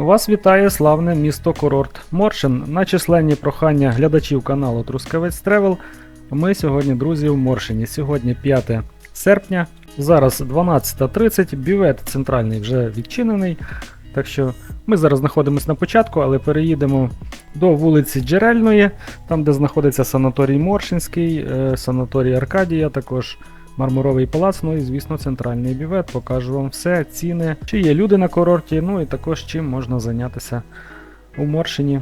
Вас вітає славне місто курорт Моршин. На численні прохання глядачів каналу Трускавець Тревел. Ми сьогодні, друзі, в Моршині. Сьогодні 5 серпня. Зараз 12.30. Бювет центральний вже відчинений. Так що ми зараз знаходимося на початку, але переїдемо до вулиці Джерельної, там, де знаходиться санаторій Моршинський, е, санаторій Аркадія, також Мармуровий палац, ну і звісно, центральний бювет. Покажу вам все, ціни, чи є люди на курорті, ну і також чим можна зайнятися у Моршині,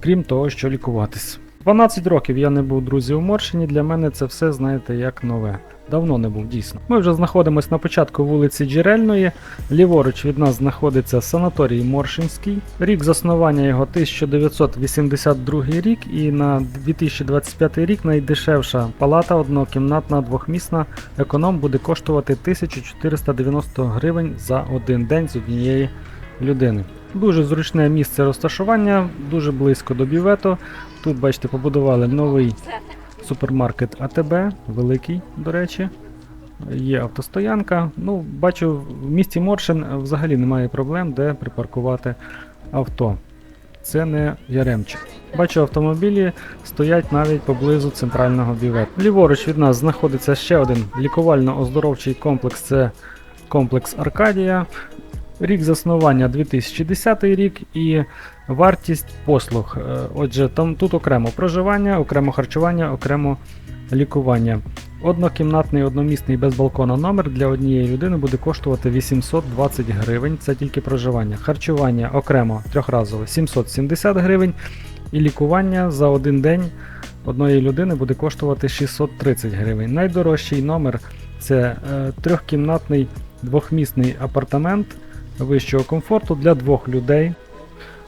крім того, що лікуватись. 12 років я не був, друзі, у Моршині. Для мене це все, знаєте, як нове. Давно не був дійсно. Ми вже знаходимося на початку вулиці Джерельної. Ліворуч від нас знаходиться санаторій Моршинський. Рік заснування його 1982 рік, і на 2025 рік найдешевша палата однокімнатна двохмісна економ буде коштувати 1490 гривень за один день з однієї людини. Дуже зручне місце розташування, дуже близько до бювету. Тут, бачите, побудували новий супермаркет АТБ, великий, до речі. Є автостоянка. Ну, бачу, в місті Моршин взагалі немає проблем, де припаркувати авто. Це не Яремчик. Бачу, автомобілі стоять навіть поблизу центрального бювету. Ліворуч від нас знаходиться ще один лікувально-оздоровчий комплекс. Це комплекс Аркадія. Рік заснування 2010 рік і вартість послуг. Е, Отже, там тут окремо проживання, окремо харчування, окремо лікування. Однокімнатний одномісний без балкона номер для однієї людини буде коштувати 820 гривень. Це тільки проживання. Харчування окремо трьохразове 770 гривень. І лікування за один день одної людини буде коштувати 630 гривень. Найдорожчий номер це е, трьохкімнатний двохмісний апартамент вищого комфорту для двох людей.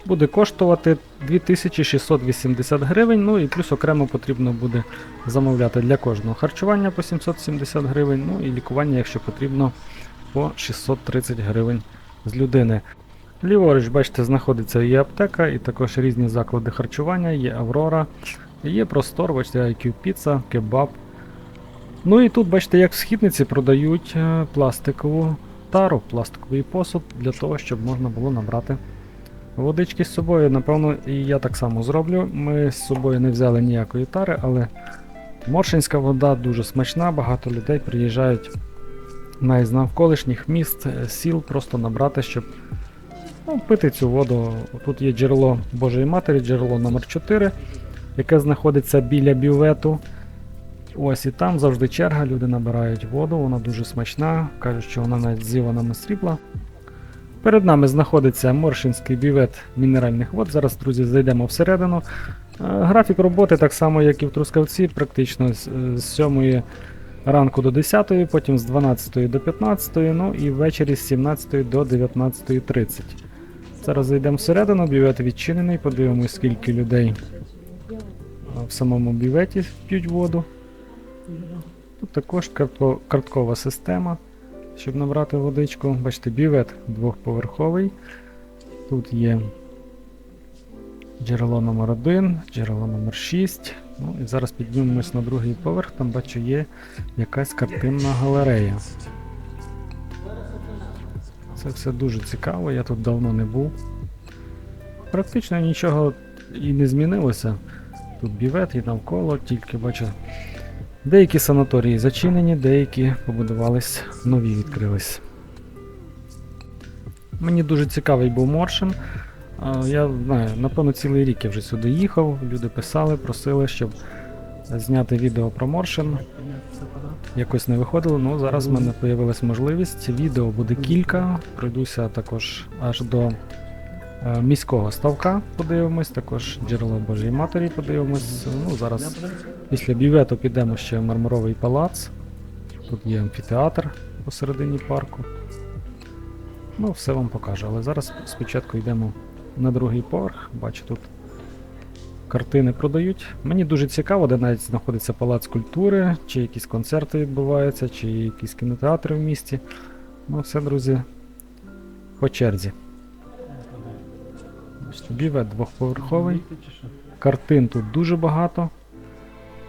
Буде коштувати 2680 гривень, ну і плюс окремо потрібно буде замовляти для кожного харчування по 770 гривень, ну і лікування, якщо потрібно, по 630 гривень з людини. Ліворуч, бачите, знаходиться і аптека, і також різні заклади харчування, є Аврора, є простор, бачите, IQ Pizza, кебаб. Ну і тут, бачите, як в східниці продають е, пластикову тару, пластиковий посуд для того, щоб можна було набрати водички з собою. Напевно, і я так само зроблю. Ми з собою не взяли ніякої тари, але моршинська вода дуже смачна, багато людей приїжджають навіть з навколишніх міст, е, сіл просто набрати, щоб ну, пити цю воду. Тут є джерело Божої Матері, джерело номер 4 яке знаходиться біля бювету. Ось і там завжди черга, люди набирають воду, вона дуже смачна, кажуть, що вона навіть з іонами срібла. Перед нами знаходиться Моршинський бювет мінеральних вод. Зараз, друзі, зайдемо всередину. Е, Графік роботи, так само, як і в Трускавці, практично з з 7 ранку до 10, потім з 12 до 15, ну і ввечері з 17 до 19.30. Зараз зайдемо всередину, бювет відчинений, подивимось, скільки людей е, в самому бюветі п'ють воду. Тут також карткова система, щоб набрати водичку. Бачите, бювет двохповерховий. Тут є джерело номер 1 джерело номер 6 Ну і зараз піднімемось на другий поверх, там бачу є якась картинна галерея. Це все дуже цікаво, я тут давно не був. Практично нічого і не змінилося. Тут бювет і навколо, тільки бачу Деякі санаторії зачинені, деякі побудувались, нові відкрились. Мені дуже цікавий був Моршин. Я знаю, напевно, цілий рік я вже сюди їхав, люди писали, просили, щоб зняти відео про Моршин. Якось не виходило, ну зараз в мене з'явилася можливість. Відео буде кілька. Пройдуся також аж до міського ставка, подивимось, також джерело Божої Матері подивимось. Ну, зараз Після бювету підемо ще в Мармуровий палац. Тут є амфітеатр посередині парку. Ну, все вам покажу. Але зараз спочатку йдемо на другий поверх. Бачу, тут картини продають. Мені дуже цікаво, де навіть знаходиться палац культури, чи якісь концерти відбуваються, чи якісь кінотеатри в місті. Ну, все, друзі, по черзі. Бювет двохповерховий. Картин тут дуже багато.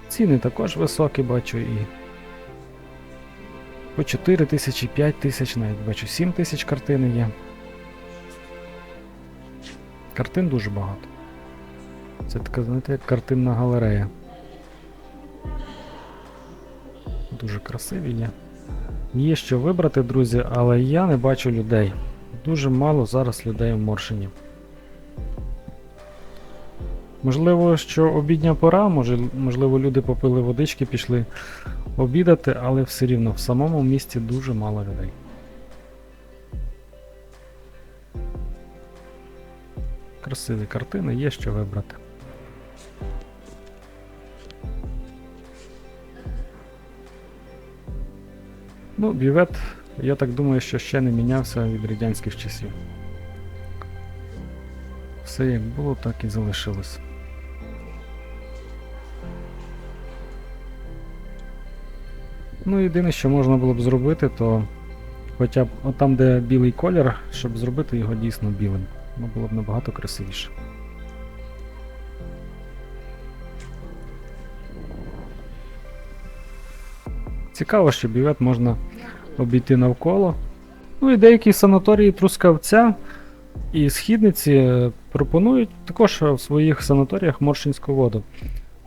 Ціни також високі, бачу і по 4 тисячі, 5 тисяч, навіть бачу 7 тисяч картини є. Картин дуже багато. Це така, знаєте, як картинна галерея. Дуже красиві є. Є що вибрати, друзі, але я не бачу людей. Дуже мало зараз людей в Моршині. Можливо, що обідня пора, може, можливо, люди попили водички, пішли обідати, але все рівно в самому місті дуже мало людей. Красиві картини, є що вибрати. Ну, бювет, я так думаю, що ще не мінявся від радянських часів. Все як було, так і залишилось. Ну, єдине, що можна було б зробити, то хоча б там, де білий колір, щоб зробити його дійсно білим. Воно було б набагато красивіше. Цікаво, що бювет можна обійти навколо. Ну і деякі санаторії Трускавця і східниці пропонують також в своїх санаторіях моршинську воду.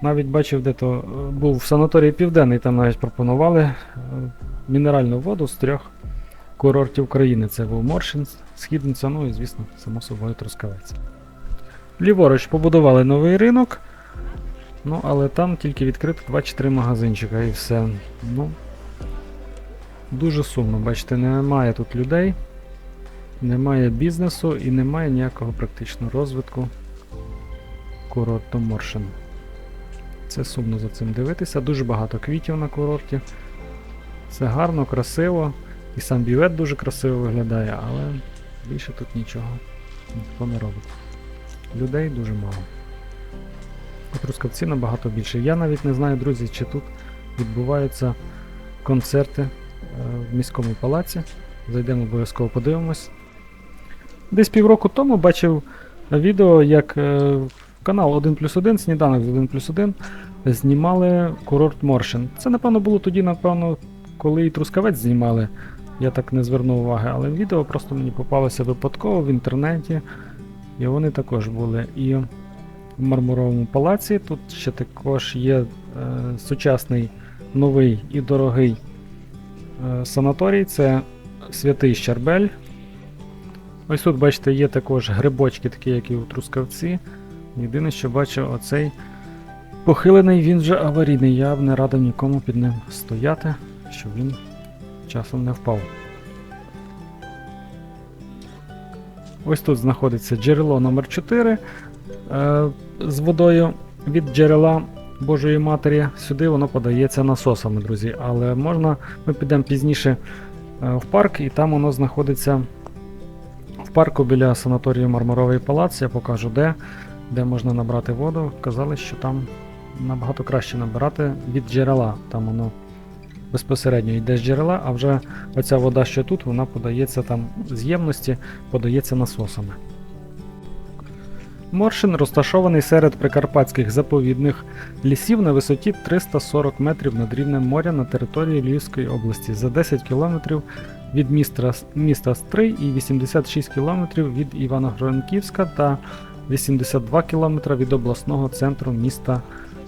Навіть бачив, де то е, був в санаторії Південний, там навіть пропонували е, мінеральну воду з трьох курортів країни. Це був Моршин, Східниця, ну і, звісно, само собою Трускавець. Ліворуч побудували новий ринок. Ну, але там тільки відкрито 2-3 магазинчика і все. Ну, Дуже сумно, бачите, немає тут людей, немає бізнесу і немає ніякого практично розвитку курорту Моршин. Це сумно за цим дивитися. Дуже багато квітів на курорті. Все гарно, красиво. І сам бювет дуже красиво виглядає, але більше тут нічого ніхто не робить. Людей дуже мало. У Трускавці набагато більше. Я навіть не знаю, друзі, чи тут відбуваються концерти е, в міському палаці. Зайдемо обов'язково подивимось. Десь півроку тому бачив відео, як е, канал 1 плюс 1, сніданок з 1 плюс 1 знімали курорт Моршин. Це, напевно, було тоді, напевно, коли і Трускавець знімали. Я так не звернув уваги, але відео просто мені попалося випадково в інтернеті. І вони також були і в Мармуровому палаці. Тут ще також є е, сучасний новий і дорогий е, санаторій. Це Святий Щербель. Ось тут, бачите, є також грибочки, такі, як і у Трускавці. Єдине, що бачу, оцей похилений, він вже аварійний. Я б не радив нікому під ним стояти, щоб він часом не впав. Ось тут знаходиться джерело номер 4 е, з водою від джерела Божої Матері. Сюди воно подається насосами, друзі. Але можна, ми підемо пізніше е, в парк, і там воно знаходиться в парку біля санаторію Мармуровий палац. Я покажу де, де можна набрати воду. Казали, що там набагато краще набирати від джерела. Там воно безпосередньо йде з джерела, а вже оця вода, що тут, вона подається там з ємності, подається насосами. Моршин розташований серед прикарпатських заповідних лісів на висоті 340 метрів над рівнем моря на території Львівської області за 10 кілометрів від міста, міста Стрий і 86 кілометрів від Івано-Франківська та 82 кілометри від обласного центру міста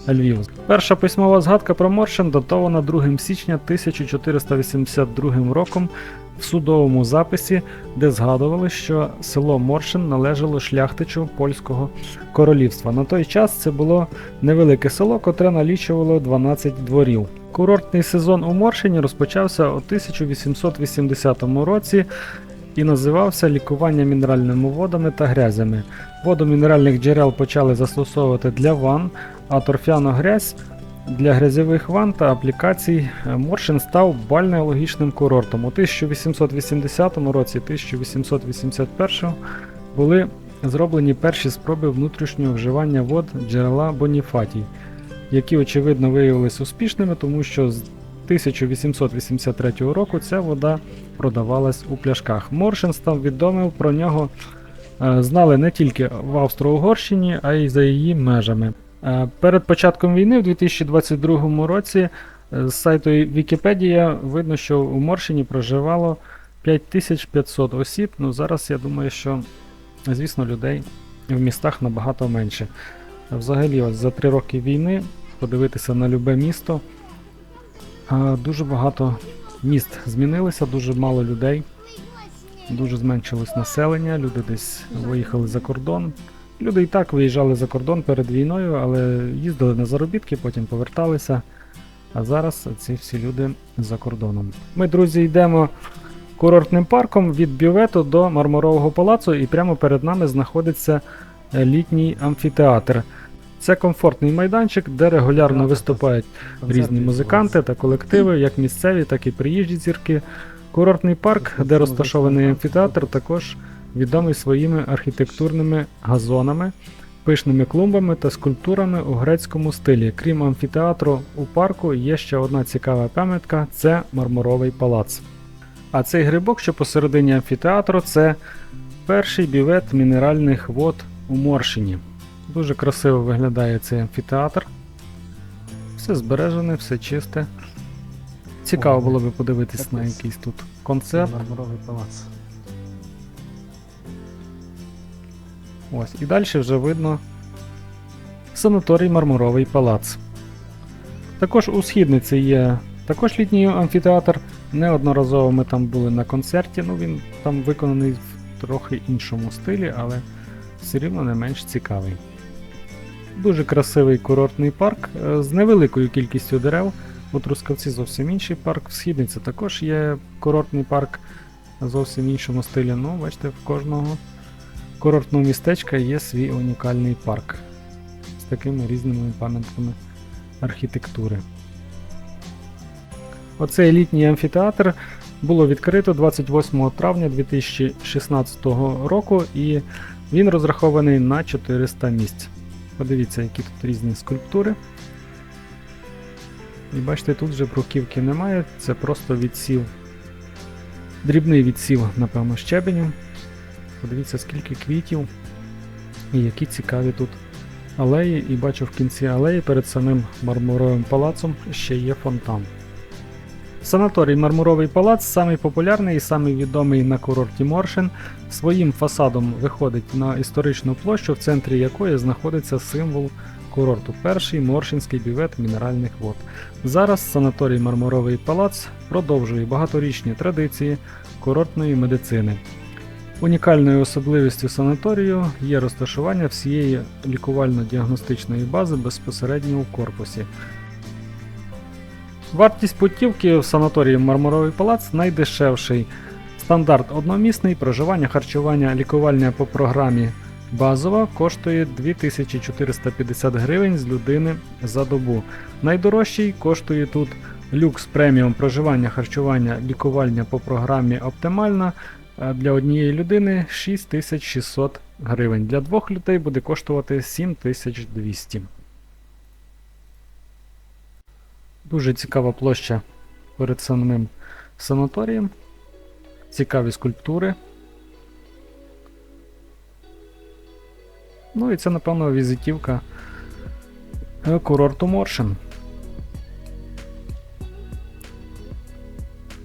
Львів. Перша письмова згадка про Моршин датована 2 січня 1482 роком в судовому записі, де згадували, що село Моршин належало шляхтичу польського королівства. На той час це було невелике село, котре налічувало 12 дворів. Курортний сезон у Моршині розпочався у 1880 році і називався лікування мінеральними водами та грязями. Воду мінеральних джерел почали застосовувати для ванн, а торфяну грязь для грязьових ванн та аплікацій Моршин став бальнеологічним курортом. У 1880 році 1881 були зроблені перші спроби внутрішнього вживання вод джерела Боніфатій, які очевидно виявилися успішними, тому що з 1883 року ця вода продавалась у пляшках. Моршин став відомим про нього. е, Знали не тільки в Австро-Угорщині, а й за її межами. Е, Перед початком війни, в 2022 році, е, з сайту Вікіпедія видно, що у Моршині проживало 5500 осіб. Ну зараз я думаю, що, звісно, людей в містах набагато менше. Взагалі, ось за три роки війни подивитися на любе місто. Дуже багато міст змінилося, дуже мало людей, дуже зменшилось населення, люди десь виїхали за кордон. Люди і так виїжджали за кордон перед війною, але їздили на заробітки, потім поверталися. А зараз ці всі люди за кордоном. Ми, друзі, йдемо курортним парком від бювету до Мармурового палацу, і прямо перед нами знаходиться літній амфітеатр. Це комфортний майданчик, де регулярно виступають різні музиканти та колективи, як місцеві, так і приїжджі зірки. Курортний парк, де розташований амфітеатр, також відомий своїми архітектурними газонами, пишними клумбами та скульптурами у грецькому стилі. Крім амфітеатру, у парку є ще одна цікава пам'ятка це Мармуровий палац. А цей грибок, що посередині амфітеатру, це перший бювет мінеральних вод у Моршині. Дуже красиво виглядає цей амфітеатр. Все збережене, все чисте. Цікаво було би подивитись на якийсь тут концерт. Мармуровий палац. Ось, і далі вже видно санаторій Мармуровий палац. Також у східниці є також літній амфітеатр. Неодноразово ми там були на концерті. Ну він там виконаний в трохи іншому стилі, але все рівно не менш цікавий. Дуже красивий курортний парк е, з невеликою кількістю дерев. У Трускавці зовсім інший парк. В східниці також є курортний парк зовсім іншому стилі. Ну, бачите, в кожного курортного містечка є свій унікальний парк з такими різними пам'ятками архітектури. Оцей літній амфітеатр було відкрито 28 травня 2016 року і він розрахований на 400 місць. Подивіться, які тут різні скульптури. І бачите, тут вже бруківки немає, це просто відсів. Дрібний відсів, напевно, щебеню. Подивіться, скільки квітів і які цікаві тут алеї. І бачу в кінці алеї перед самим мармуровим палацом ще є фонтан. Санаторій Мармуровий палац самий популярний і самий відомий на курорті Моршин. Своїм фасадом виходить на історичну площу, в центрі якої знаходиться символ курорту перший Моршинський бювет мінеральних вод. Зараз санаторій Мармуровий палац продовжує багаторічні традиції курортної медицини. Унікальною особливістю санаторію є розташування всієї лікувально-діагностичної бази безпосередньо у корпусі. Вартість путівки в санаторії Мармуровий палац найдешевший. Стандарт одномісний, проживання, харчування, лікування по програмі базова коштує 2450 гривень з людини за добу. Найдорожчий коштує тут люкс преміум проживання, харчування, лікування по програмі оптимальна для однієї людини 6600 гривень. Для двох людей буде коштувати 7200. Дуже цікава площа перед самим санаторієм. Цікаві скульптури. Ну і це, напевно, візитівка е, курорту Моршин.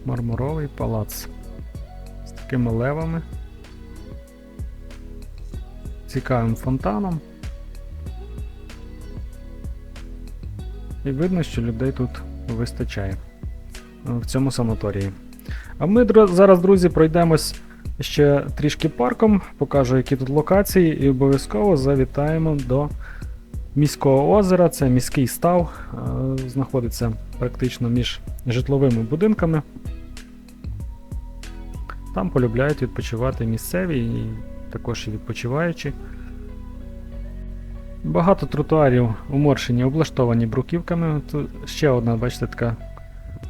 Мармуровий палац з такими левами, цікавим фонтаном. І видно, що людей тут вистачає е, в цьому санаторії. А ми зараз, друзі, пройдемось ще трішки парком, покажу, які тут локації, і обов'язково завітаємо до міського озера. Це міський став, е, знаходиться практично між житловими будинками. Там полюбляють відпочивати місцеві і також і відпочиваючі. Багато тротуарів у Моршині облаштовані бруківками. Тут ще одна, бачите, така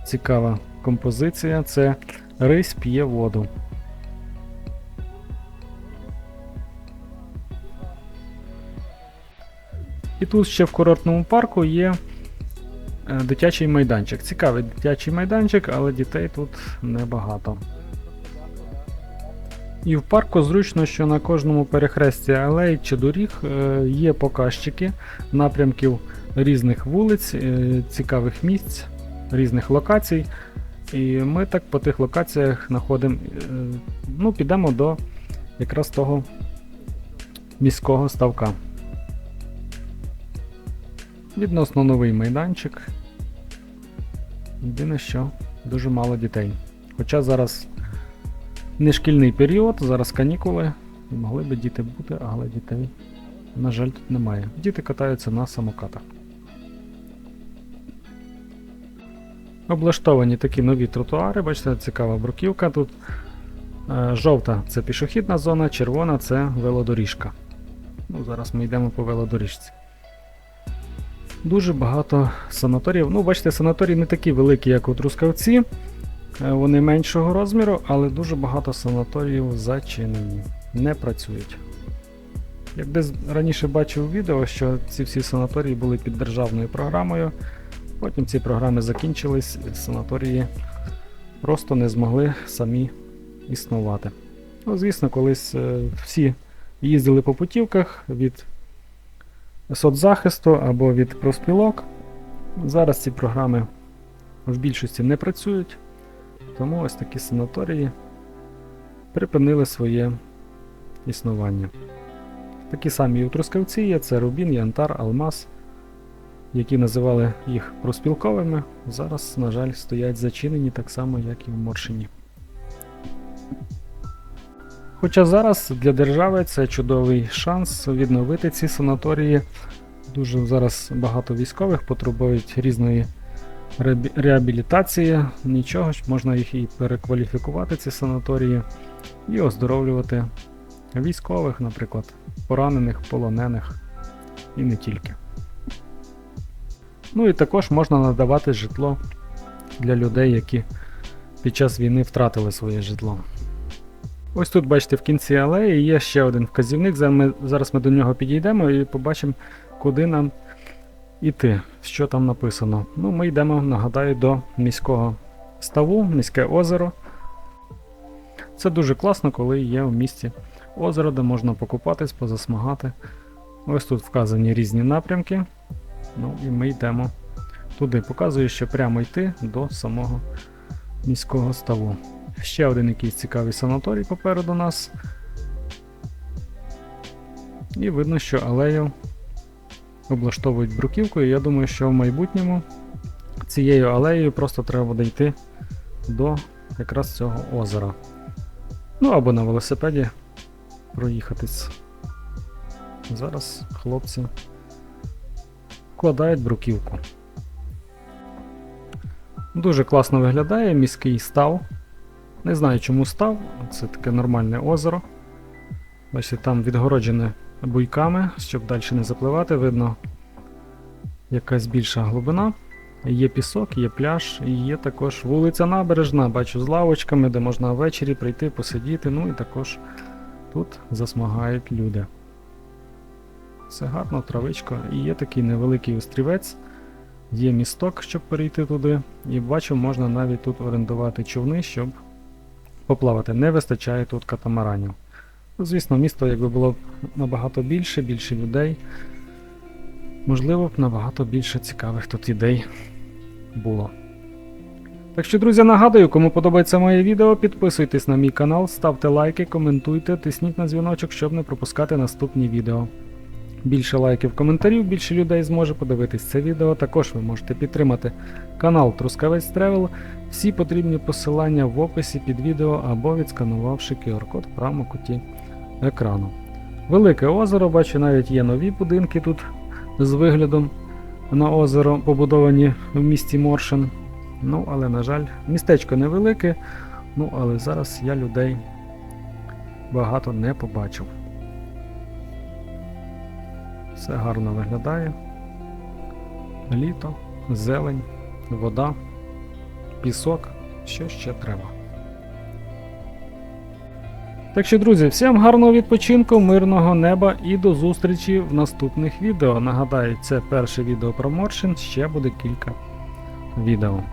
цікава композиція це рись п'є воду. І тут ще в курортному парку є е, дитячий майданчик. Цікавий дитячий майданчик, але дітей тут небагато. І в парку зручно, що на кожному перехресті алей чи доріг е, є показчики напрямків різних вулиць, е, цікавих місць, різних локацій. І ми так по тих локаціях знаходимо, е, ну, підемо до якраз того міського ставка. Відносно новий майданчик. Єдине, що дуже мало дітей. Хоча зараз не шкільний період, зараз канікули. І могли би діти бути, але дітей, на жаль, тут немає. Діти катаються на самокатах. Облаштовані такі нові тротуари, бачите, цікава бруківка тут. Е, Жовта це пішохідна зона, червона це велодоріжка. Ну, зараз ми йдемо по велодоріжці. Дуже багато санаторіїв. Ну, бачите, санаторії не такі великі, як у Трускавці. Е, Вони меншого розміру, але дуже багато санаторіїв зачинені, не працюють. Як десь раніше бачив відео, що ці всі санаторії були під державною програмою. Потім ці програми закінчились, санаторії просто не змогли самі існувати. Ну, звісно, колись е, всі їздили по путівках від соцзахисту або від профспілок. Зараз ці програми в більшості не працюють, тому ось такі санаторії припинили своє існування. Такі самі у Трускавці є, це Рубін, Янтар, Алмаз, які називали їх проспілковими, зараз, на жаль, стоять зачинені так само, як і в Моршині. Хоча зараз для держави це чудовий шанс відновити ці санаторії. Дуже зараз багато військових потребують різної реабі- реабілітації. Нічого ж, можна їх і перекваліфікувати, ці санаторії, і оздоровлювати військових, наприклад, поранених, полонених і не тільки. Ну і також можна надавати житло для людей, які під час війни втратили своє житло. Ось тут, бачите, в кінці алеї є ще один вказівник. Зараз ми до нього підійдемо і побачимо, куди нам іти, що там написано. Ну, ми йдемо, нагадаю, до міського ставу, міське озеро. Це дуже класно, коли є в місті озеро, де можна покупатись, позасмагати. Ось тут вказані різні напрямки. Ну і ми йдемо туди. Показую, що прямо йти до самого міського ставу. Ще один якийсь цікавий санаторій попереду нас. І видно, що алею облаштовують бруківкою. Я думаю, що в майбутньому цією алеєю просто треба буде до якраз цього озера. Ну або на велосипеді проїхатись. Зараз хлопці вкладають бруківку. Дуже класно виглядає міський став. Не знаю, чому став. Це таке нормальне озеро. Бачите, там відгороджене буйками, щоб далі не запливати. Видно якась більша глибина. Є пісок, є пляж, і є також вулиця Набережна, бачу з лавочками, де можна ввечері прийти, посидіти. Ну і також тут засмагають люди. Все гарно, травичка. І є такий невеликий острівець. Є місток, щоб перейти туди. І бачу, можна навіть тут орендувати човни, щоб поплавати. Не вистачає тут катамаранів. Ну, Звісно, місто якби було б набагато більше, більше людей. Можливо б набагато більше цікавих тут ідей було. Так що, друзі, нагадую, кому подобається моє відео, підписуйтесь на мій канал, ставте лайки, коментуйте, тисніть на дзвіночок, щоб не пропускати наступні відео. Більше лайків, коментарів, більше людей зможе подивитись це відео. Також ви можете підтримати канал Трускавець Тревел. Всі потрібні посилання в описі під відео або відсканувавши QR-код в правому куті екрану. Велике озеро, бачу, навіть є нові будинки тут з виглядом на озеро, побудовані в місті Моршин. Ну, але, на жаль, містечко невелике, ну але зараз я людей багато не побачив. Все гарно виглядає. Літо, зелень, вода, пісок, що ще треба. Так що, друзі, всім гарного відпочинку, мирного неба і до зустрічі в наступних відео. Нагадаю, це перше відео про Моршин, ще буде кілька відео.